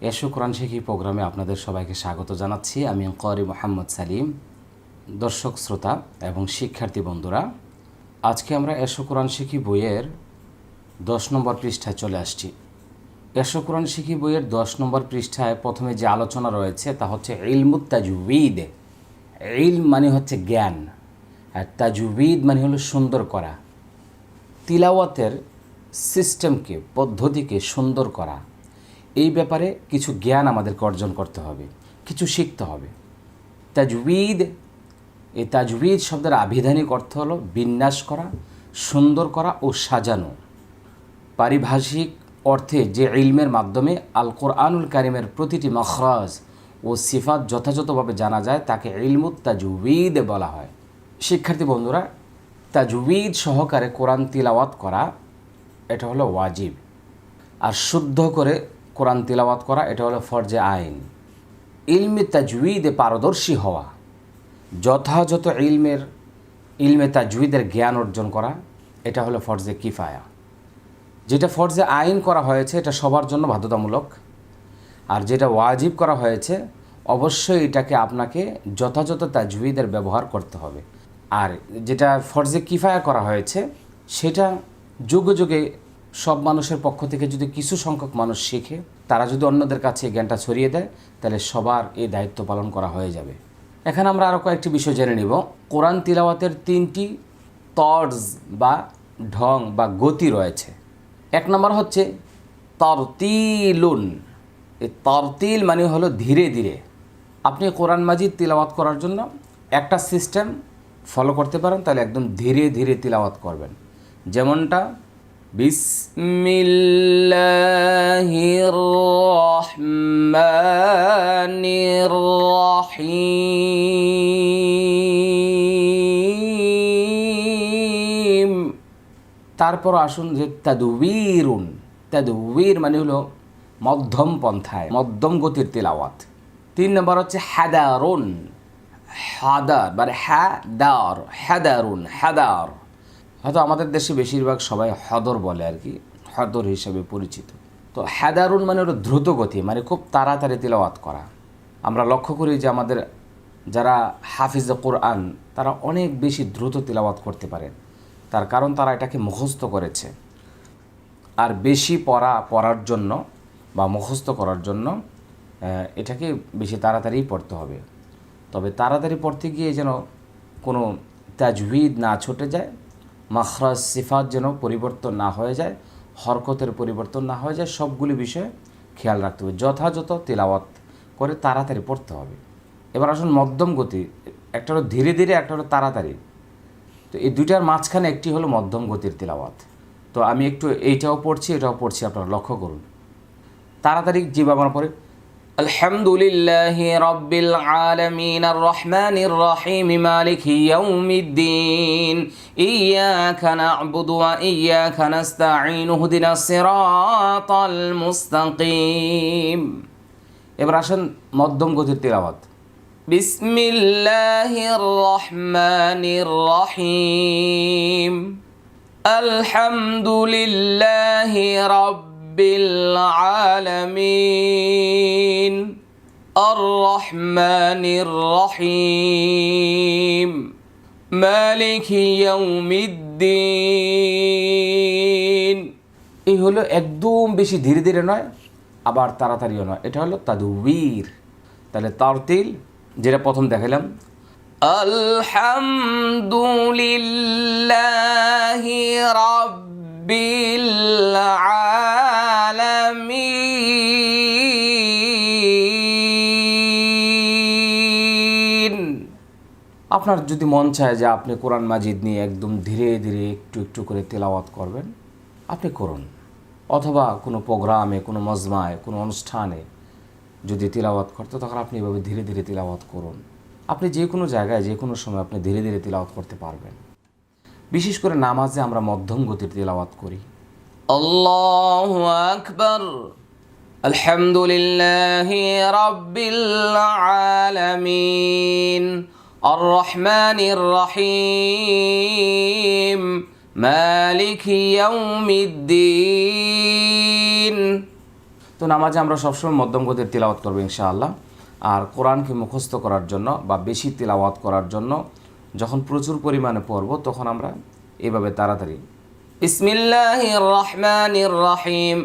এসো কোরআন শিখি প্রোগ্রামে আপনাদের সবাইকে স্বাগত জানাচ্ছি। আমি করি মোহাম্মদ সালিম, দর্শক, শ্রোতা এবং শিক্ষার্থী বন্ধুরা। আজকে আমরা এসো কোরআন শিখি বইয়ের দশ নম্বর পৃষ্ঠায় চলে আসছি। এসো কোরআন শিখি বইয়ের দশ নম্বর পৃষ্ঠায় প্রথমে যে আলোচনা রয়েছে তা হচ্ছে ইলমুত তাজুবিদ ইলম মানে হচ্ছে জ্ঞান, আর তাজুবিদ মানে হলো সুন্দর করা। তিলাওয়াতের সিস্টেমকে পদ্ধতিকে সুন্দর করা। এই ব্যাপারে কিছু জ্ঞান আমাদেরকে অর্জন করতে হবে, কিছু শিখতে হবে। তাজবিদ এই তাজবিদ শব্দের আবিধানিক অর্থ হলো বিন্যাস করা, সুন্দর করা ও সাজানো। পারিভাষিক অর্থে যে ইলমের মাধ্যমে আল কোরআনুল কারিমের প্রতিটি মখরাজ ও সিফাত যথাযথভাবে জানা যায়, তাকে ইলমুত তাজুবিদ বলা হয়। শিক্ষার্থী বন্ধুরা তাজুবিদ সহকারে কোরআন তিলাওয়াত করা, এটা হলো ওয়াজিব। আর শুদ্ধ করে কোরআন তিলাওয়াত করা, এটা হলো ফরজে আইন। ইলমে তাজুইদে পারদর্শী হওয়া, যথাযথ ইলমের, ইলমে তাজুইদের জ্ঞান অর্জন করা, এটা হলো ফরজে কিফায়া। যেটা ফরজে আইন করা হয়েছে, এটা সবার জন্য বাধ্যতামূলক। আর যেটা ওয়াজিব করা হয়েছে, অবশ্যই এটাকে আপনাকে যথাযথ তাজুইদের ব্যবহার করতে হবে। আর যেটা ফরজে কিফায়া করা হয়েছে, সেটা যুগে যুগে সব মানুষের পক্ষ থেকে যদি কিছু সংখ্যক মানুষ শিখে, তারা যদি অন্যদের কাছে জ্ঞানটা ছড়িয়ে দেয়, তাহলে সবার এই দায়িত্ব পালন করা হয়ে যাবে। এখানে আমরা আরও কয়েকটি বিষয় জেনে নিব। কোরআন তিলাওয়াতের তিনটি তর্জ বা ঢং বা গতি রয়েছে। এক নম্বর হচ্ছে তরতিলুন। এই তরতিল মানে হলো ধীরে ধীরে। আপনি কোরআন মাজিদ তিলাওয়াত করার জন্য একটা সিস্টেম ফলো করতে পারেন, তাহলে একদম ধীরে ধীরে তিলাওয়াত করবেন। যেমনটা বিসমিল্লাহির রহমানির রহিম তারপর আসুন যে তাদুবিরুন। তাদুবির মানে হলো মধ্যম পন্থায়, মধ্যম গতির তেলাওয়াত। তিন নম্বর হচ্ছে হাদারুন। হাদার মানে হ্যাদার হ্যাদারুন হ্যাদার হয়তো আমাদের দেশে বেশিরভাগ সবাই হদর বলে আর কি, হদর হিসেবে পরিচিত। তো হ্যাদারুন মানে হলো দ্রুত গতি মানে খুব তাড়াতাড়ি তিলাওয়াত করা। আমরা লক্ষ্য করি যে আমাদের যারা হাফিজ কোরআন, তারা অনেক বেশি দ্রুত তিলাওয়াত করতে পারেন তার কারণ তারা এটাকে মুখস্থ করেছে। আর বেশি পড়া, পড়ার জন্য বা মুখস্থ করার জন্য এটাকে বেশি তাড়াতাড়ি পড়তে হবে। তবে তাড়াতাড়ি পড়তে গিয়ে যেন কোনো তাজভিদ না ছুটে যায় মাখরাজ সিফাত যেন পরিবর্তন না হয়ে যায়, হরকতের পরিবর্তন না হয়ে যায়, সবগুলি বিষয়ে খেয়াল রাখতে হবে। যথাযথ তেলাওয়াত করে তাড়াতাড়ি পড়তে হবে। এবার আসুন মধ্যম গতি, একটা হলো ধীরে ধীরে, একটা হলো তাড়াতাড়ি। তো এই দুইটার মাঝখানে একটি হলো মধ্যম গতির তেলাওয়াত। তো আমি একটু এইটাও পড়ছি, এটাও পড়ছি, আপনারা লক্ষ্য করুন। তাড়াতাড়ি যেভাবে আমরা পড়ি الحمد لله رب العالمين الرحمن الرحيم مالك يوم الدين إياك نعبد وإياك نستعين اهدنا الصراط المستقيم এবার আসেন মধ্যম গতির তেলাওয়াত بسم الله الرحمن الرحيم الحمد لله رب العالمين الرحمن الرحيم مالك يوم الدين এই হলো একদম বেশি ধীরে ধীরে নয় আবার তাড়াতাড়িও নয় এটা হলো তাদুবীর তাহলে তারতিল যেটা প্রথম দেখালাম আলহামদুলিল্লাহি রাব্বিল আলামিন আপনার যদি মন চায় যে আপনি কোরআন মাজিদ নিয়ে একদম ধীরে ধীরে একটু একটু করে তেলাওয়াত করবেন, আপনি করুন। অথবা কোনো প্রোগ্রামে, কোনো মজমায়, কোনো অনুষ্ঠানে যদি তিলাওয়াত করতে, তখন আপনি এভাবে ধীরে ধীরে তিলাওয়াত করুন। আপনি যে কোনো জায়গায়, যে কোনো সময় আপনি ধীরে ধীরে তিলাওয়াত করতে পারবেন। বিশেষ করে নামাজে আমরা মধ্যম গতির তিলাওয়াত করি। আল্লাহ আকবর الحمد لله رب العالمين الرحمن الرحيم مالك يوم الدين তো নামাজে আমরা সবসময় মধ্যম গতির তিলাওয়াত করবো ইনশাআল্লাহ আর কোরআনকে মুখস্থ করার জন্য বা বেশি তিলাওয়াত করার জন্য যখন প্রচুর পরিমাণে পড়ব তখন আমরা এভাবে তাড়াতাড়ি বিসমিল্লাহির রহমানির রহিম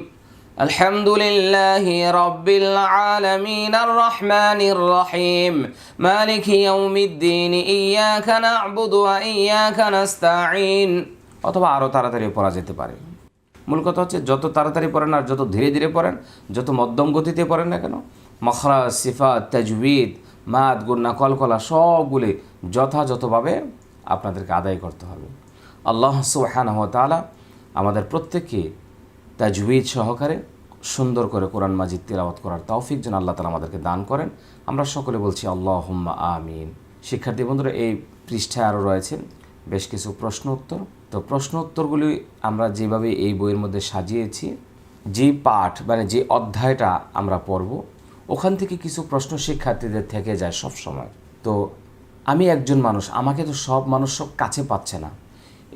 الحمد لله رب العالمين الرحمن الرحيم مالك يوم الدين إياك نعبد وإياك نستعين অথবা আরও তাড়াতাড়ি পড়া যেতে পারে মূল কথা হচ্ছে যত তাড়াতাড়ি পড়েন আর যত ধীরে ধীরে পড়েন যত মধ্যম গতিতে পড়েন না কেন মখরা সিফাত তাজবিদ মাদ গুন্না কলকলা সবগুলি যথাযথভাবে আপনাদেরকে আদায় করতে হবে আল্লাহ তাআলা আমাদের প্রত্যেককে তাজবিদ সহকারে সুন্দর করে কোরআন মাজিদ তিলাওয়াত করার তৌফিক যেন আল্লাহ তালা আমাদেরকে দান করেন। আমরা সকলে বলছি আল্লাহ হুম্মা আমিন। শিক্ষার্থী বন্ধুরা, এই পৃষ্ঠায় আরও রয়েছে বেশ কিছু প্রশ্ন উত্তর। তো প্রশ্ন উত্তরগুলি আমরা যেভাবে এই বইয়ের মধ্যে সাজিয়েছি, যে পাঠ মানে যে অধ্যায়টা আমরা পড়ব, ওখান থেকে কিছু প্রশ্ন শিক্ষার্থীদের থেকে যায় সব সময় তো আমি একজন মানুষ, আমাকে তো সব মানুষ সব কাছে পাচ্ছে না।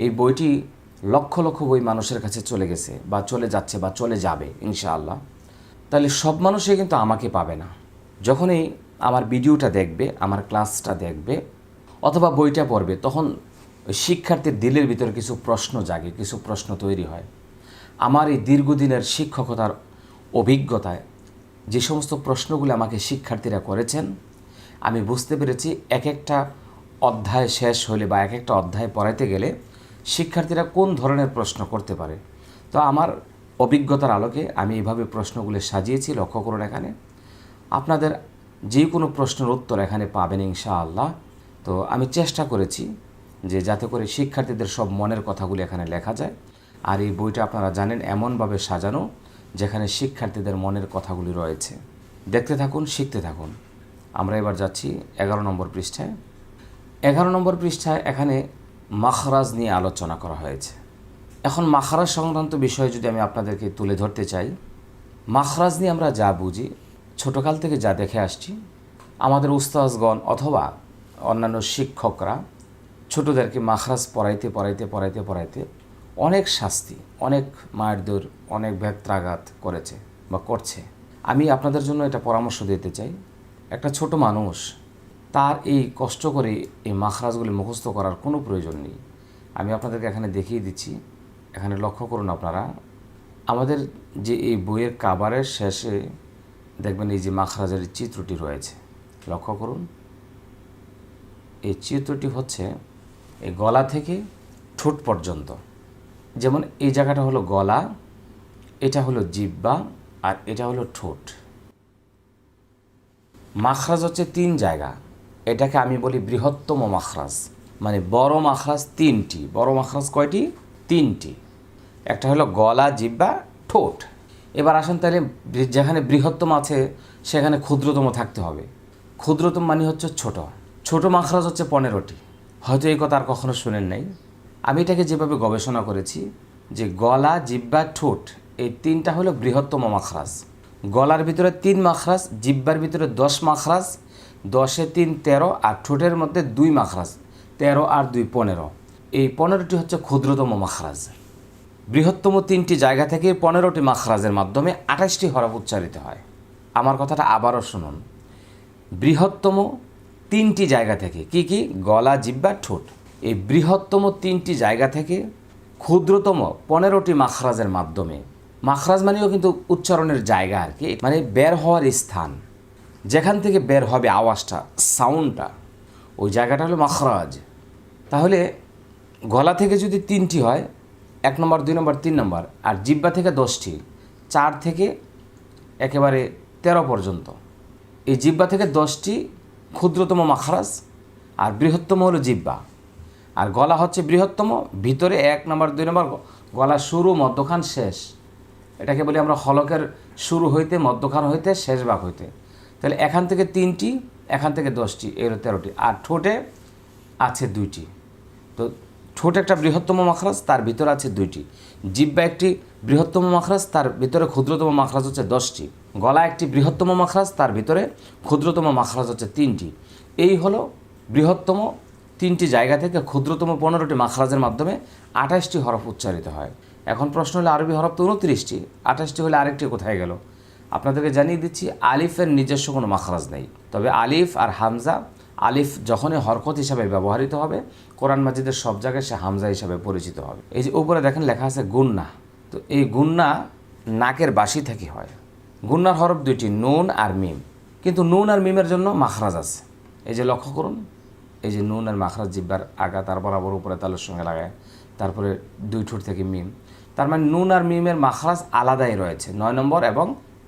এই বইটি লক্ষ লক্ষ বই মানুষের কাছে চলে গেছে, বা চলে যাচ্ছে, বা চলে যাবে, ইনশাআল্লাহ। তাহলে সব মানুষই কিন্তু আমাকে পাবে না। যখনই আমার ভিডিওটা দেখবে, আমার ক্লাসটা দেখবে, অথবা বইটা পড়বে, তখন শিক্ষার্থীর দিলের ভিতরে কিছু প্রশ্ন জাগে, কিছু প্রশ্ন তৈরি হয়। আমার এই দীর্ঘদিনের শিক্ষকতার অভিজ্ঞতায় যে সমস্ত প্রশ্নগুলো আমাকে শিক্ষার্থীরা করেছেন, আমি বুঝতে পেরেছি এক একটা অধ্যায় শেষ হলে বা এক একটা অধ্যায় পড়াইতে গেলে শিক্ষার্থীরা কোন ধরনের প্রশ্ন করতে পারে? তো আমার অভিজ্ঞতার আলোকে আমি এইভাবে প্রশ্নগুলো সাজিয়েছি, লক্ষ্য করুন এখানে। আপনাদের যে কোনো প্রশ্নের উত্তর এখানে পাবেন ইনশাআল্লাহ। তো আমি চেষ্টা করেছি যে যাতে করে শিক্ষার্থীদের সব মনের কথাগুলি এখানে লেখা যায়। আর এই বইটা আপনারা জানেন, এমনভাবে সাজানো যেখানে শিক্ষার্থীদের মনের কথাগুলি রয়েছে। দেখতে থাকুন, শিখতে থাকুন। আমরা এবার যাচ্ছি এগারো নম্বর পৃষ্ঠায়। এগারো নম্বর পৃষ্ঠায় এখানে মাখরাজ নিয়ে আলোচনা করা হয়েছে। এখন মাখরাজ সংক্রান্ত বিষয় যদি আমি আপনাদেরকে তুলে ধরতে চাই, মাখরাজ নিয়ে আমরা যা বুঝি, ছোটোকাল থেকে যা দেখে আসছি, আমাদের উস্তাজগণ অথবা অন্যান্য শিক্ষকরা ছোটোদেরকে মাখরাজ পড়াইতে পড়াইতে পড়াইতে পড়াইতে অনেক শাস্তি, অনেক মায়ের অনেক ব্যত্রাঘাত করেছে বা করছে। আমি আপনাদের জন্য এটা পরামর্শ দিতে চাই। একটা ছোট মানুষ তার এই কষ্ট করে এই মাখরাজগুলি মুখস্থ করার কোনো প্রয়োজন নেই। আমি আপনাদেরকে এখানে দেখিয়ে দিচ্ছি। এখানে লক্ষ্য করুন আপনারা। আমাদের যে এই বইয়ের কাবারের শেষে দেখবেন এই যে মাখরাজের চিত্রটি রয়েছে। লক্ষ্য করুন। এই চিত্রটি হচ্ছে এই গলা থেকে ঠোঁট পর্যন্ত। যেমন এই জায়গাটা হলো গলা, এটা হলো জিব্বা আর এটা হলো ঠোঁট। মাখরাজ হচ্ছে তিন জায়গা। এটাকে আমি বলি বৃহত্তম মাখরাজ। মানে বড় মাখরাজ তিনটি। বড় মাখরাজ কয়টি? তিনটি। একটা হলো গলা, জিব্বা, ঠোঁট। এবার আসেন তাহলে যেখানে বৃহত্তম আছে, সেখানে ক্ষুদ্রতম থাকতে হবে। ক্ষুদ্রতম মানে হচ্ছে ছোট। ছোট মাখরাজ হচ্ছে পনেরোটি। হয়তো এই কথা আর কখনো শুনেন নাই। আমি এটাকে যেভাবে গবেষণা করেছি, যে গলা, জিব্বা, ঠোঁট, এই তিনটা হলো বৃহত্তম মাখরাজ। গলার ভিতরে তিন মাখরাজ, জিব্বার ভিতরে দশ মাখরাজ দশে তিন তেরো আর ঠোঁটের মধ্যে দুই মাখরাজ, তেরো আর দুই পনেরো। এই পনেরোটি হচ্ছে ক্ষুদ্রতম মাখরাজ। বৃহত্তম তিনটি জায়গা থেকে পনেরোটি মাখরাজের মাধ্যমে আঠাশটি হরফ উচ্চারিত হয়। আমার কথাটা আবারও শুনুন। বৃহত্তম তিনটি জায়গা থেকে কি কি? গলা, জিব্বা, ঠোঁট। এই বৃহত্তম তিনটি জায়গা থেকে ক্ষুদ্রতম পনেরোটি মাখরাজের মাধ্যমে, মাখরাজ মানেও কিন্তু উচ্চারণের জায়গা আর কি মানে বের হওয়ার স্থান। যেখান থেকে বের হবে আওয়াজটা সাউন্ডটা ওই জায়গাটা হলো মাখরাজ। তাহলে গলা থেকে যদি তিনটি হয়, এক নম্বর, দুই নম্বর, তিন নম্বর, আর জিব্বা থেকে দশটি, চার থেকে একেবারে তেরো পর্যন্ত। এই জিব্বা থেকে দশটি ক্ষুদ্রতম মাখরাজ, আর বৃহত্তম হলো জিব্বা। আর গলা হচ্ছে বৃহত্তম, ভিতরে এক নম্বর, দুই নম্বর, গলা শুরু, মধ্যখান, শেষ। এটাকে বলি আমরা হলকের শুরু হইতে, মধ্যখান হইতে, শেষ ভাগ হইতে। তাহলে এখান থেকে তিনটি, এখান থেকে দশটি এর তেরোটি। আর ঠোঁটে আছে দুইটি। তো ঠোঁট একটা বৃহত্তম মাখরাজ, তার ভিতরে আছে দুইটি। জিব্বা একটি বৃহত্তম মাখরাজ, তার ভিতরে ক্ষুদ্রতম মাখরাজ হচ্ছে দশটি। গলা একটি বৃহত্তম মাখরাজ, তার ভিতরে ক্ষুদ্রতম মাখরাজ হচ্ছে তিনটি। এই হলো বৃহত্তম তিনটি জায়গা থেকে ক্ষুদ্রতম পনেরোটি মাখরাজের মাধ্যমে আঠাশটি হরফ উচ্চারিত হয়। এখন প্রশ্ন হলো, আরবি হরফ তো উনত্রিশটি, আঠাশটি হলে আরেকটি কোথায় গেল? আপনাদেরকে জানিয়ে দিচ্ছি, আলিফের নিজস্ব কোনো মাখরাজ নেই। তবে আলিফ আর হামজা, আলিফ যখনই হরকত হিসাবে ব্যবহৃত হবে, কোরআন মাজিদের সব জায়গায় সে হামজা হিসাবে পরিচিত হবে। এই যে উপরে দেখেন লেখা আছে গুন্না। তো এই গুন্না নাকের বাসি থেকে হয়। গুন্নার হরফ দুইটি, নুন আর মিম। কিন্তু নুন আর মিমের জন্য মাখরাজ আছে। এই যে লক্ষ্য করুন, এই যে নুন আর মাখরাজ জিব্বার আগা তার বরাবর উপরে তালের সঙ্গে লাগায়, তারপরে দুই ঠোঁট থেকে মিম। তার মানে নুন আর মিমের মাখরাজ আলাদাই রয়েছে, নয় নম্বর এবং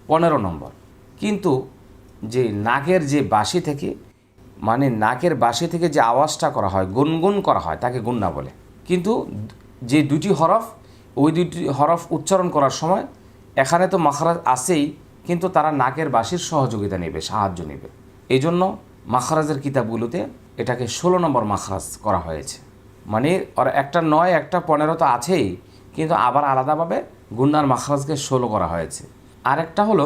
পনেরো নম্বর। কিন্তু যে নাকের যে বাসি থেকে মানে নাকের বাসি থেকে যে আওয়াজটা করা হয়, গুনগুন করা হয়, তাকে গুন্না বলে। কিন্তু যে দুটি হরফ, ওই দুটি হরফ উচ্চারণ করার সময় এখানে তো মাখরাজ আসেই কিন্তু তারা নাকের বাসির সহযোগিতা নেবে, সাহায্য নেবে। এই জন্য মাখরাজের কিতাবগুলোতে এটাকে ষোলো নম্বর মাখরাজ করা হয়েছে। মানে ওর একটা নয়, একটা পনেরো তো আছেই, কিন্তু আবার আলাদাভাবে গুন্নার মাখরাজকে ষোলো করা হয়েছে। আরেকটা হলো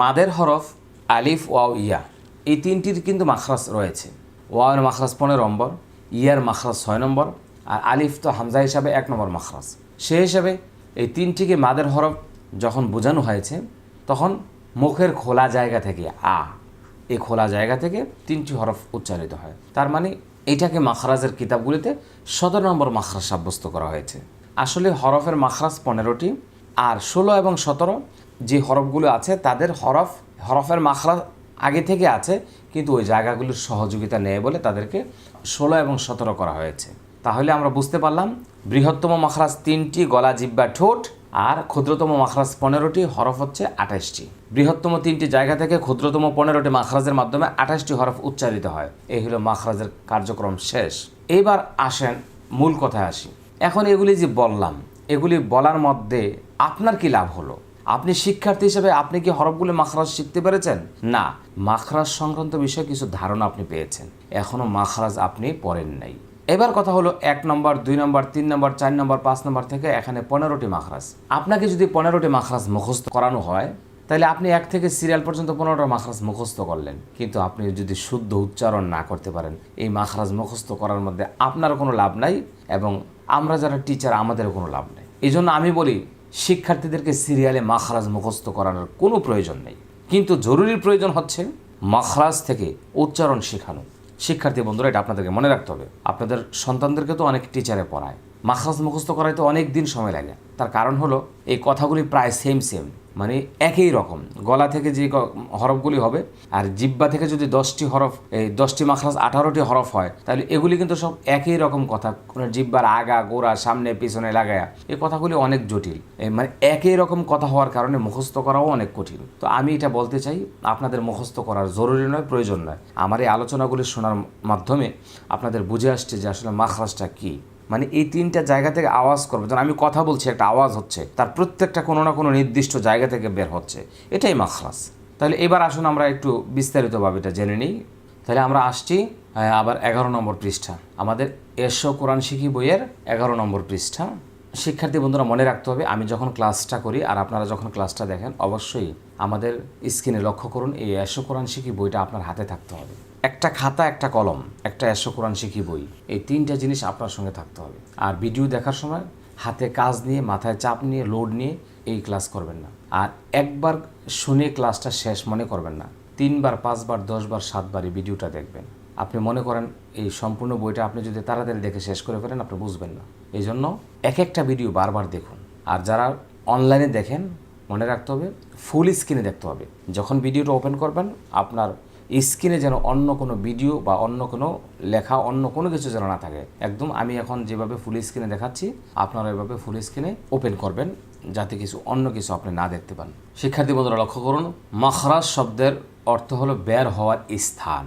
মাদের হরফ আলিফ, ওয়াও, ইয়া। এই তিনটির কিন্তু মাখরাজ রয়েছে। ওয়াওয়ের মাখরাজ পনেরো নম্বর, ইয়ার মাখরাজ ছয় নম্বর, আর আলিফ তো হামজা হিসাবে এক নম্বর মাখরাজ। সে হিসাবে এই তিনটিকে মাদের হরফ যখন বোঝানো হয়েছে, তখন মুখের খোলা জায়গা থেকে আ, এই খোলা জায়গা থেকে তিনটি হরফ উচ্চারিত হয়। তার মানে এটাকে মাখরাজের কিতাবগুলিতে সতেরো নম্বর মাখরাজ সাব্যস্ত করা হয়েছে। আসলে হরফের মাখরাজ পনেরোটি, আর ষোলো এবং সতেরো যে হরফগুলো আছে, তাদের হরফ, হরফের মাখরাজ আগে থেকে আছে, কিন্তু ওই জায়গাগুলোর সহযোগিতা নেয় বলে তাদেরকে ষোলো এবং সতেরো করা হয়েছে। তাহলে আমরা বুঝতে পারলাম, বৃহত্তম মাখরাজ তিনটি, গলা, জিব্বা, ঠোঁট, আর ক্ষুদ্রতম মাখরাজ পনেরোটি, হরফ হচ্ছে আঠাশটি। বৃহত্তম তিনটি জায়গা থেকে ক্ষুদ্রতম পনেরোটি মাখরাজের মাধ্যমে আঠাশটি হরফ উচ্চারিত হয়। এই হলো মাখরাজের কার্যক্রম শেষ। এবার আসেন মূল কথায় আসি। এখন এগুলি যে বললাম, এগুলি বলার মধ্যে আপনার কি লাভ হলো? আপনি শিক্ষার্থী হিসেবে আপনি কি হরফগুলি মাখরাজ শিখতে পেরেছেন? না। মাখরাজ সংক্রান্ত বিষয়ে কিছু ধারণা আপনি পেয়েছেন। এখনও মাখরাজ আপনি পড়েন নাই। এবার কথা হলো এক নম্বর, দুই নম্বর, তিন নম্বর, চার নম্বর, পাঁচ নম্বর থেকে এখানে পনেরোটি মাখরাজ। আপনাকে যদি পনেরোটি মাখরাজ মুখস্থ করানো হয়, তাহলে আপনি এক থেকে সিরিয়াল পর্যন্ত পনেরোটা মাখরাজ মুখস্থ করলেন। কিন্তু আপনি যদি শুদ্ধ উচ্চারণ না করতে পারেন, এই মাখরাজ মুখস্থ করার মধ্যে আপনার কোনো লাভ নাই এবং আমরা যারা টিচার আমাদেরও কোনো লাভ নেই। এই জন্য আমি বলি শিক্ষার্থীদেরকে সিরিয়ালে মাখরাজ মুখস্থ করানোর কোনো প্রয়োজন নেই। কিন্তু জরুরি প্রয়োজন হচ্ছে মাখরাজ থেকে উচ্চারণ শেখানো। শিক্ষার্থী বন্ধুরা, এটা আপনাদেরকে মনে রাখতে হবে। আপনাদের সন্তানদেরকে তো অনেক টিচারে পড়ায়। মাখরাজ মুখস্থ করাইতে অনেক দিন সময় লাগে। তার কারণ হলো, এই কথাগুলি প্রায় সেম সেম মানে একই রকম। গলা থেকে যে হরফগুলি হবে আর জিব্বা থেকে যদি দশটি হরফ, এই দশটি মাখরাজ আঠারোটি হরফ হয়, তাহলে এগুলি কিন্তু সব একই রকম কথা। জিব্বার আগা, গোড়া, সামনে, পিছনে লাগায়া। এই কথাগুলি অনেক জটিল। মানে একই রকম কথা হওয়ার কারণে মুখস্থ করাও অনেক কঠিন। তো আমি এটা বলতে চাই, আপনাদের মুখস্থ করার জরুরি নয়, প্রয়োজন নয়। আমার এই আলোচনাগুলি শোনার মাধ্যমে আপনাদের বুঝে আসছে যে আসলে মাখরাজটা কী। মানে এই তিনটা জায়গা থেকে আওয়াজ করবে। যখন আমি কথা বলছি, একটা আওয়াজ হচ্ছে, তার প্রত্যেকটা কোনো না কোনো নির্দিষ্ট জায়গা থেকে বের হচ্ছে। এটাই মাখরাজ তাহলে এবার আসুন আমরা একটু বিস্তারিতভাবে এটা জেনে নিই। তাহলে আমরা আসছি আবার এগারো নম্বর পৃষ্ঠা। আমাদের এসো কোরআন শিখি বইয়ের এগারো নম্বর পৃষ্ঠা। শিক্ষার্থী বন্ধুরা মনে রাখতে হবে, আমি যখন ক্লাসটা করি, আর আপনারা যখন ক্লাসটা দেখেন, অবশ্যই আমাদের স্ক্রিনে লক্ষ্য করুন, এই এসো কোরআন শিখি বইটা আপনার হাতে থাকতে হবে। একটা খাতা, একটা কলম, একটা এসো কোরআন শিখি বই, এই তিনটা জিনিস আপনার সঙ্গে থাকতে হবে। আর ভিডিও দেখার সময় হাতে কাজ নিয়ে, মাথায় চাপ নিয়ে লোড নিয়ে এই ক্লাস করবেন না। আর একবার শুনে ক্লাসটা শেষ মনে করবেন না। তিনবার, পাঁচবার, দশবার সাতবার এই ভিডিওটা দেখবেন। আপনি মনে করেন এই সম্পূর্ণ বইটা আপনি যদি তাড়াতাড়ি দেখে শেষ করে ফেলেন, আপনি বুঝবেন না। এই জন্য এক একটা ভিডিও বারবার দেখুন। আর যারা অনলাইনে দেখেন, মনে রাখতে হবে ফুল স্ক্রিনে দেখতে হবে। যখন ভিডিওটা ওপেন করবেন, আপনার স্ক্রিনে যেন অন্য কোনো ভিডিও বা অন্য কোনো লেখা, অন্য কোনো কিছু যেন না থাকে। একদম আমি এখন যেভাবে ফুল স্ক্রিনে দেখাচ্ছি, আপনারা এভাবে ফুল স্ক্রিনে ওপেন করবেন, যাতে কিছু, অন্য কিছু আপনি না দেখতে পান। শিক্ষার্থী বন্ধুরা, লক্ষ্য করুন, মাখরাজ শব্দের অর্থ হলো বের হওয়ার স্থান।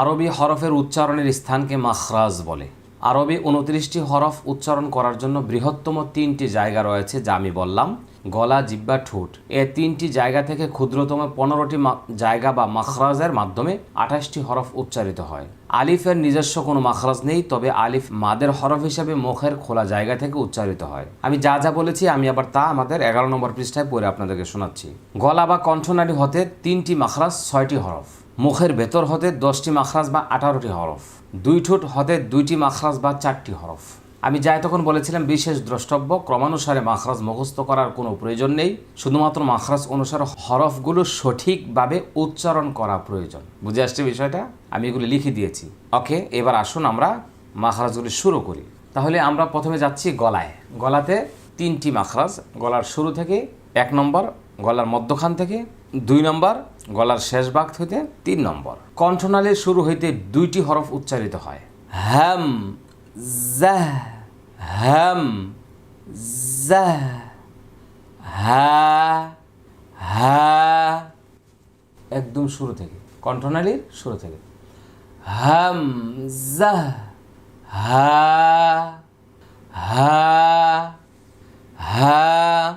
আরবি হরফের উচ্চারণের স্থানকে মাখরাজ বলে। আরবি উনত্রিশটি হরফ উচ্চারণ করার জন্য বৃহত্তম তিনটি জায়গা রয়েছে যা আমি বললাম। গলা, জিব্বা, ঠোঁট। এ তিনটি জায়গা থেকে ক্ষুদ্রতম পনেরোটি জায়গা বা মাখরাজের মাধ্যমে আঠাশটি হরফ উচ্চারিত হয়। আলিফের নিজস্ব কোনো মাখরাজ নেই, তবে আলিফ মাদের হরফ হিসেবে মুখের খোলা জায়গা থেকে উচ্চারিত হয়। আমি যা যা বলেছি, আমি আবার তা আমাদের এগারো নম্বর পৃষ্ঠায় পড়ে আপনাদেরকে শোনাচ্ছি। গলা বা কণ্ঠনালী হতে তিনটি মাখরাজ, ছয়টি হরফ। মুখের ভেতর হতে দশটি মাখরাজ বা আঠারোটি হরফ। দুই ঠোঁট হতে দুইটি মাখরাজ বা চারটি হরফ। আমি যাই তখন বলেছিলাম বিশেষ দ্রষ্টব্য, ক্রমানুসারে মাখরাজ মুখস্থ করার কোনো প্রয়োজন নেই। শুধুমাত্র মাখরাজ অনুসারে হরফগুলো সঠিকভাবে উচ্চারণ করা প্রয়োজন। বুঝে আসছে বিষয়টা? আমি এগুলো লিখে দিয়েছি। ওকে, এবার আসুন আমরা মাখরাজগুলি শুরু করি। তাহলে আমরা প্রথমে যাচ্ছি গলায়। গলাতে তিনটি মাখরাজ, গলার শুরু থেকে এক নম্বর, গলার মধ্যখান থেকে দুই নম্বর, গলার শেষ ভাগ হইতে তিন নম্বর। কণ্ঠনালীর শুরু হইতে দুইটি হরফ উচ্চারিত হয়। হ্যাম জাহ হ্যাম জাহ হা হা একদম শুরু থেকে, কণ্ঠনালীর শুরু থেকে। হাম, জাহ, হা হা হা।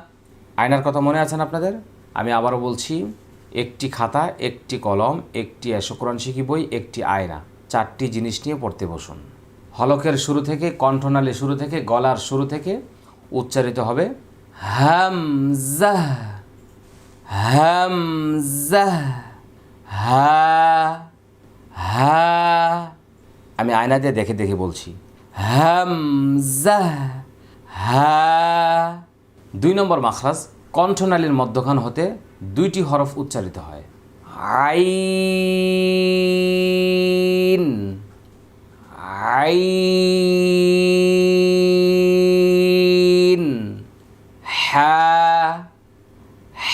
আয়নার কথা মনে আছেন আপনাদের? আমি আবারও বলছি, একটি খাতা, একটি কলম, একটি এশোকরণ শিখি বই, একটি আয়না। চারটি জিনিস নিয়ে পড়তে বসুন। হলকের শুরু থেকে, কণ্ঠনালী শুরু থেকে, গলার শুরু থেকে উচ্চারিত হবে হামজাহ হামজাহ হা হা। আমি আয়না দিয়ে দেখে দেখে বলছি হামজাহ হা। দুই নম্বর মাখরাজ, কণ্ঠনালীর মধ্যখান হতে দুইটি হরফ উচ্চারিত হয়। আইন। আইন হ্যা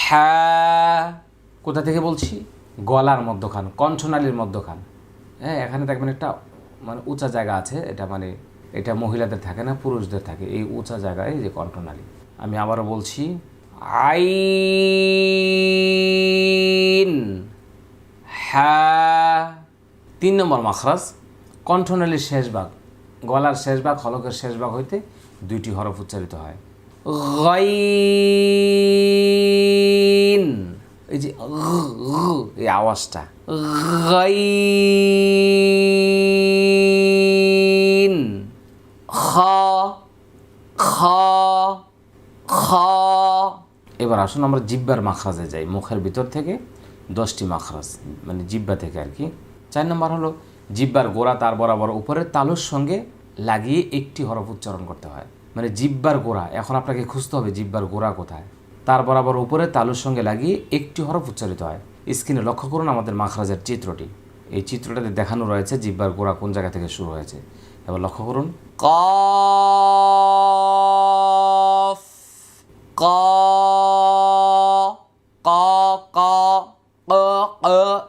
হ্যা কোথা থেকে বলছি? গলার মধ্যখান, কণ্ঠনালীর মধ্যখান। হ্যাঁ এখানে দেখবেন একটা মানে উঁচা জায়গা আছে, এটা মানে এটা মহিলাদের থাকে না, পুরুষদের থাকে। এই উঁচা জায়গায় যে কণ্ঠনালী। আমি আবারও বলছি আইন হ্যাঁ তিন নম্বর মাখরাজ কণ্ঠনালীর শেষ ভাগ গলার শেষ ভাগ হলকের শেষ ভাগ হইতে দুইটি হরফ উচ্চারিত হয়। গাইন। এই যে এই আওয়াজটা। গাইন। খ খ খ। এবার আসুন আমরা জিব্বার মাখরাজে যাই। মুখের ভিতর থেকে দশটি মাখরাজ মানে জিব্বা থেকে আর কি। চার নম্বর হলো জিব্বার গোড়া তার বরাবর উপরের তালুর সঙ্গে লাগিয়ে একটি হরফ উচ্চারণ করতে হয়। মানে জিব্বার গোড়া, এখন আপনাকে খুঁজতে হবে জিব্বার গোড়া কোথায়। তার বরাবর উপরে তালুর সঙ্গে লাগিয়ে একটি হরফ উচ্চারিত হয়। স্ক্রিনে লক্ষ্য করুন আমাদের মাখরাজের চিত্রটি। এই চিত্রটাতে দেখানো রয়েছে জিব্বার গোড়া কোন জায়গা থেকে শুরু হয়েছে। এবার লক্ষ্য করুন। ক ক ক ক ক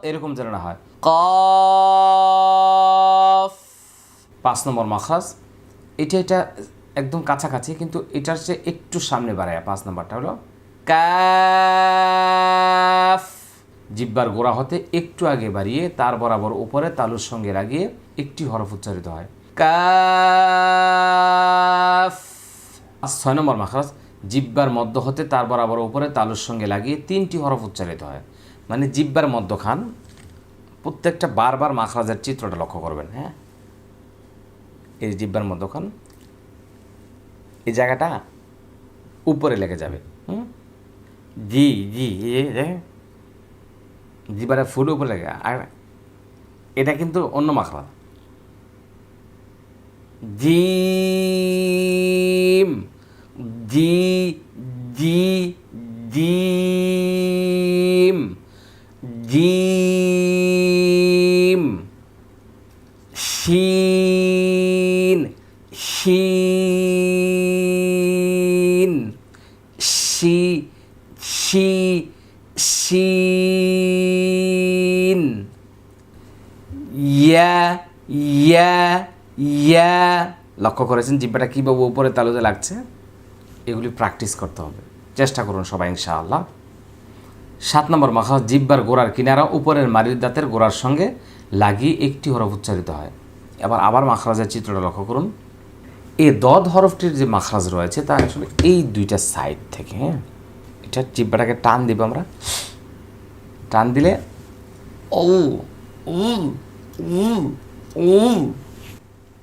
এরকম যেন না হয়। কফ পাঁচ নম্বর মাখাজ, এটা এটা একদম কাছাকাছি, কিন্তু এটার চেয়ে একটু সামনে বাড়ায় পাঁচ নম্বরটা হলো কাফ। জিব্বার গোড়া হতে একটু আগে বাড়িয়ে তার বরাবর উপরে তালুর সঙ্গে লাগিয়ে একটি হরফ উচ্চারিত হয়। কাফ। ছয় নম্বর মাখরাজ জিব্বার মধ্য হতে তার বরাবর উপরে তালুর সঙ্গে লাগিয়ে তিনটি হরফ উচ্চারিত হয়। মানে জিব্বার মধ্যখান প্রত্যেকটা বারবার মাখরাজের চিত্রটা লক্ষ্য করবেন হ্যাঁ? এই জিব্বার মধ্যখান, এই জায়গাটা উপরে লেগে যাবে, হুম? জি জি জিব্বাটা ফুল উপরে লেগে আর এটা কিন্তু অন্য মাখলা। জিম, জি জি জিম ইয়া, লক্ষ্য করেছেন জিব্বাটা কীভাবে উপরে তালুতে লাগছে? এগুলি প্র্যাকটিস করতে হবে। চেষ্টা করুন সবাই, ইনশাআল্লাহ। সাত নম্বর মাখা জিব্বার গোড়ার কিনারা উপরের মারির দাঁতের গোড়ার সঙ্গে লাগিয়ে একটি হরফ উচ্চারিত হয়। এবার আবার মাখরাজের চিত্রটা লক্ষ্য করুন। এই দদ হরফটির যে মাখরাজ রয়েছে, তা আসলে এই দুইটা সাইড থেকে হ্যাঁ? এটা জিব্বাটাকে টান দিব আমরা। টান দিলে ও উ উ উ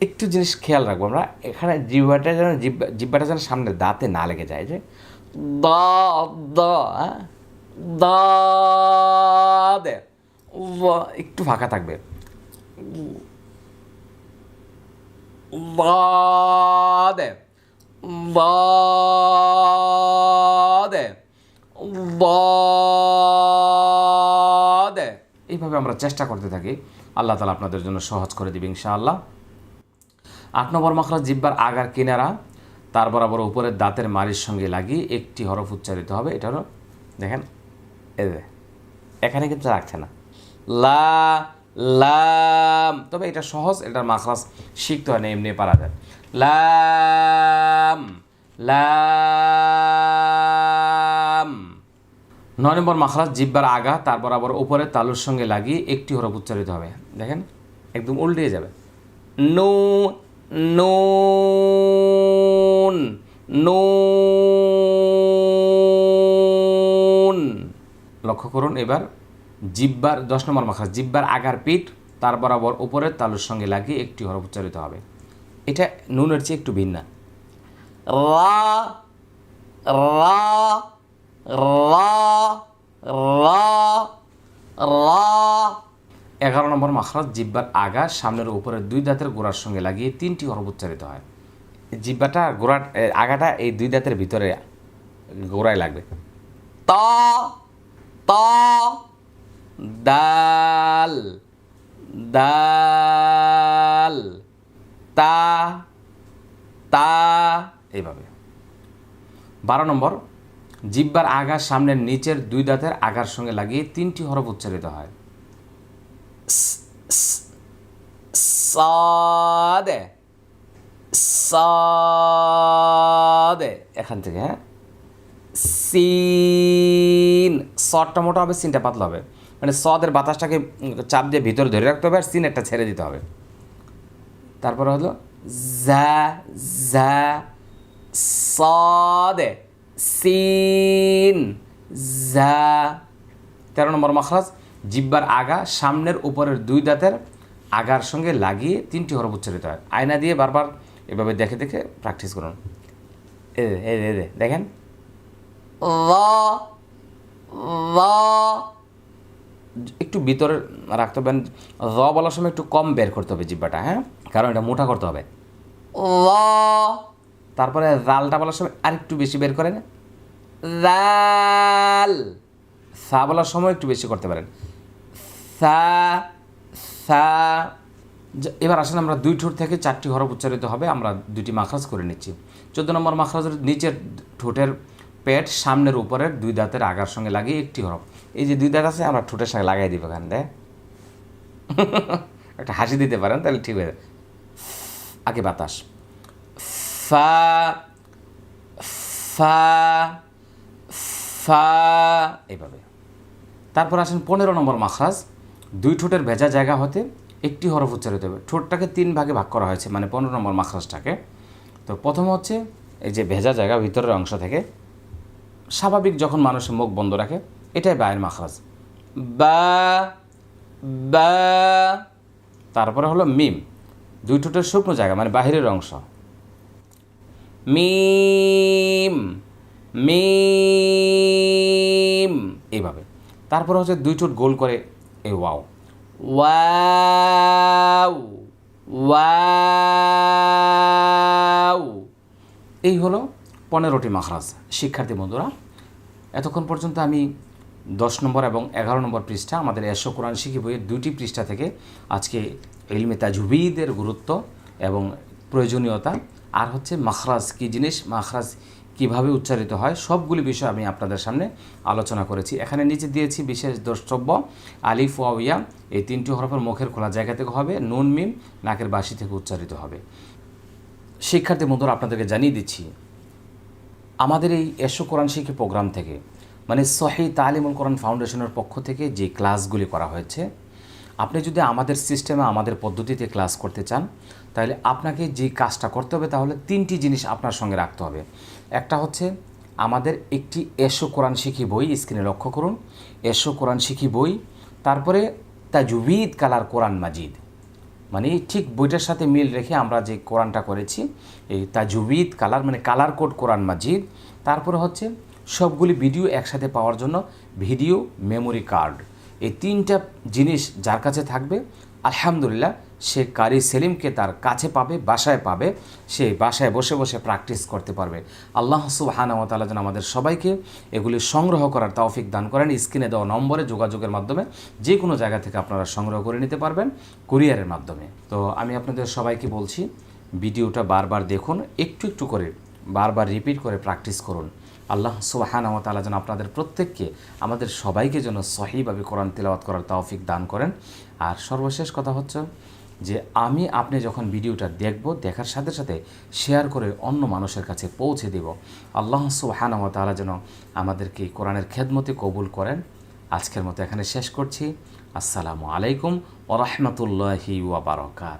একটু জিনিস খেয়াল রাখব আমরা। এখানে জিহ্বাটা যেন জিহ্বাটা যেন সামনে দাঁতে না লেগে যায়, যে দা দা হ্যাঁ? দা, দে। একটু ফাঁকা থাকবে। বাদে বাদে এইভাবে আমরা চেষ্টা করতে থাকি। আল্লাহ তালা আপনাদের জন্য সহজ করে দিবে ইনশাআল্লাহ। আট নম্বর মাখরাজ জিব্বার আগার কিনারা, তার বরাবর উপরের দাঁতের মারির সঙ্গে লাগিয়ে একটি হরফ উচ্চারিত হবে। এটা হলো, দেখেন এখানে কিন্তু রাখছে না। লা, লাম, তবে এটা সহজ, এটার মাখরাজ শিখতে হয় না, এমনি পারা যায়। লাম লাম। নয় নম্বর মাখরাজ জিব্বার আগা, তার বরাবর উপরের তালুর সঙ্গে লাগিয়ে একটি হরফ উচ্চারিত হবে। দেখেন, একদম উল্টে যাবে। নো নুন নুন। লক্ষ্য করুন, এবার জিব্বার, দশ নম্বর মাখরাজ জিব্বার আগার পিঠ তার বরাবর উপরের তালুর সঙ্গে লাগিয়ে একটি হরফ উচ্চারিত হবে। এটা নুনের চেয়ে একটু ভিন্ন। রা রা রা রা এগারো নম্বর মাখরাজ জিব্বার আগা সামনের উপরের দুই দাঁতের গোড়ার সঙ্গে লাগিয়ে তিনটি হরফ উচ্চারিত হয়। জিব্বাটা গোড়ার আগাটা এই দুই দাঁতের ভিতরে গোড়ায় লাগবে। ত ত, দাল দাল, তা তা, এইভাবে। বারো নম্বর, জিব্বার আগার সামনের নিচের দুই দাঁতের আগার সঙ্গে লাগিয়ে তিনটি হরফ উচ্চারিত হয়। সাদে সাদে, এখান থেকে হ্যাঁ? সিন সটটা মোটা হবে, সিনটা পাতলা হবে। মানে সদের বাতাসটাকে চাপ দিয়ে ভিতরে ধরে রাখতে হবে আর সিন একটা ছেড়ে দিতে হবে। তারপরে হলো জা জা সদে, সিন জা তেরো নম্বর মাখরাজ। জিব্বার আগা সামনের উপরের দুই দাঁতের আগার সঙ্গে লাগিয়ে তিনটি হরফ উচ্চারিত হয়। আয়না দিয়ে বারবার এভাবে দেখে দেখে প্র্যাকটিস করুন। এ দে, দেখেন। একটু ভিতরে রাখতে হবে। র বলার সময় একটু কম বের করতে হবে জিব্বাটা হ্যাঁ? কারণ এটা মোটা করতে হবে। তারপরে রালটা বলার সময় আরেকটু বেশি বের করেন। রাল সা বলার সময় একটু বেশি করতে পারেন। সা সা এবার আসলে আমরা দুই ঠোঁট থেকে চারটি হরফ উচ্চারিত হবে, আমরা দুটি মাখরাজ করে নিচ্ছি। চোদ্দ নম্বর মাখরাজের নিচের ঠোঁটের পেট সামনের উপরের দুই দাঁতের আগার সঙ্গে লাগিয়ে একটি হরফ। এই যে দুই দাঁত আছে, আমরা ঠোঁটের সঙ্গে লাগাই দিব এখান থেকে একটা হাসি দিতে পারেন, তাহলে ঠিক হয়ে আগে বাতাস। এইভাবে। তারপর আসেন পনেরো নম্বর মাখরাজ। দুই ঠোঁটের ভেজা জায়গা হতে একটি হরফ উচ্চারিত হবে। ঠোঁটটাকে তিন ভাগে ভাগ করা হয়েছে মানে পনেরো নম্বর মাখরাজটাকে। তো প্রথম হচ্ছে এই যে ভেজা জায়গা ভিতরের অংশ থেকে। স্বাভাবিক যখন মানুষের মুখ বন্ধ রাখে, এটাই বায়ের মাখরাজ। বা বা, তারপরে হলো মিম। দুই ঠোঁটের শুকনো জায়গা মানে বাহিরের অংশ। মিম মিম, এইভাবে। তারপর হচ্ছে দুই ঠোঁট গোল করে এই ওয়াও। Wow wow. এই হলো পনেরোটি মাখরাজ। শিক্ষার্থী বন্ধুরা, এতক্ষণ পর্যন্ত আমি দশ নম্বর এবং এগারো নম্বর পৃষ্ঠা আমাদের এশো কোরআন শিখি বইয়ের দুটি পৃষ্ঠা থেকে আজকে ইলমে তাজুবিদের গুরুত্ব এবং প্রয়োজনীয়তা। আর হচ্ছে মাখরাজ কী জিনিস? মাখরাজ কীভাবে উচ্চারিত হয়, সবগুলি বিষয় আমি আপনাদের সামনে আলোচনা করেছি। এখানে নিচে দিয়েছি বিশেষ দ্রষ্টব্য, আলিফ ওয়াইয়া এই তিনটি হরফের মুখের খোলা জায়গা থেকে হবে, নুন, মিম, নাকের বাসি থেকে উচ্চারিত হবে। শিক্ষার্থী বন্ধুরা, আপনাদেরকে জানিয়ে দিচ্ছি, আমাদের এই এশো কোরআন শিখি প্রোগ্রাম থেকে মানে সহি তালিমুল কোরআন ফাউন্ডেশনের পক্ষ থেকে যে ক্লাসগুলি করা হয়েছে, আপনি যদি আমাদের সিস্টেমে, আমাদের পদ্ধতিতে ক্লাস করতে চান, তাহলে আপনাকে যে কাজটা করতে হবে, তাহলে তিনটি জিনিস আপনার সঙ্গে রাখতে হবে। একটা হচ্ছে আমাদের একটি এসো কোরআন শিখি বই, স্ক্রিনে লক্ষ্য করুন, এসো কোরআন শিখি বই, তারপরে তাজুবিদ কালার কোরআন মাজিদ। মানে ঠিক বইটার সাথে মিল রেখে আমরা যে কোরআনটা করেছি, এই তাজুবিদ কালার মানে কালার কোড কোরআন মাজিদ, তারপরে হচ্ছে সবগুলি ভিডিও একসাথে পাওয়ার জন্য ভিডিও মেমোরি কার্ড। এই তিনটা জিনিস যার কাছে থাকবে আলহামদুলিল্লাহ, সে কারি সেলিমকে তার কাছে পাবে, বাসায় পাবে, সে বাসায় বসে বসে প্র্যাকটিস করতে পারবে। আল্লাহ সুবাহানামতাল্লাহ যেন আমাদের সবাইকে এগুলি সংগ্রহ করার তৌফিক দান করেন। স্ক্রিনে দেওয়া নম্বরে যোগাযোগের মাধ্যমে যে কোনো জায়গা থেকে আপনারা সংগ্রহ করে নিতে পারবেন কুরিয়ারের মাধ্যমে। তো আমি আপনাদের সবাইকে বলছি, ভিডিওটা বারবার দেখুন, একটু একটু করে বারবার রিপিট করে প্র্যাকটিস করুন। আল্লাহ সুবাহানাও তালা যেন আপনাদের প্রত্যেককে, আমাদের সবাইকে যেন সহিভাবে কোরআন তেলাওয়াত করার তৌফিক দান করেন। আর সর্বশেষ কথা হচ্ছে যে, আমি আপনি যখন ভিডিওটা দেখব, দেখার সাথে সাথে শেয়ার করে অন্য মানুষের কাছে পৌঁছে দেব। আল্লাহ সুবাহানাও তালা যেন আমাদেরকে কোরআনের খেদমতে কবুল করেন। আজকের মতো এখানে শেষ করছি। আসসালামু আলাইকুম ওরহমতুল্লাহি ওয়াবারকাত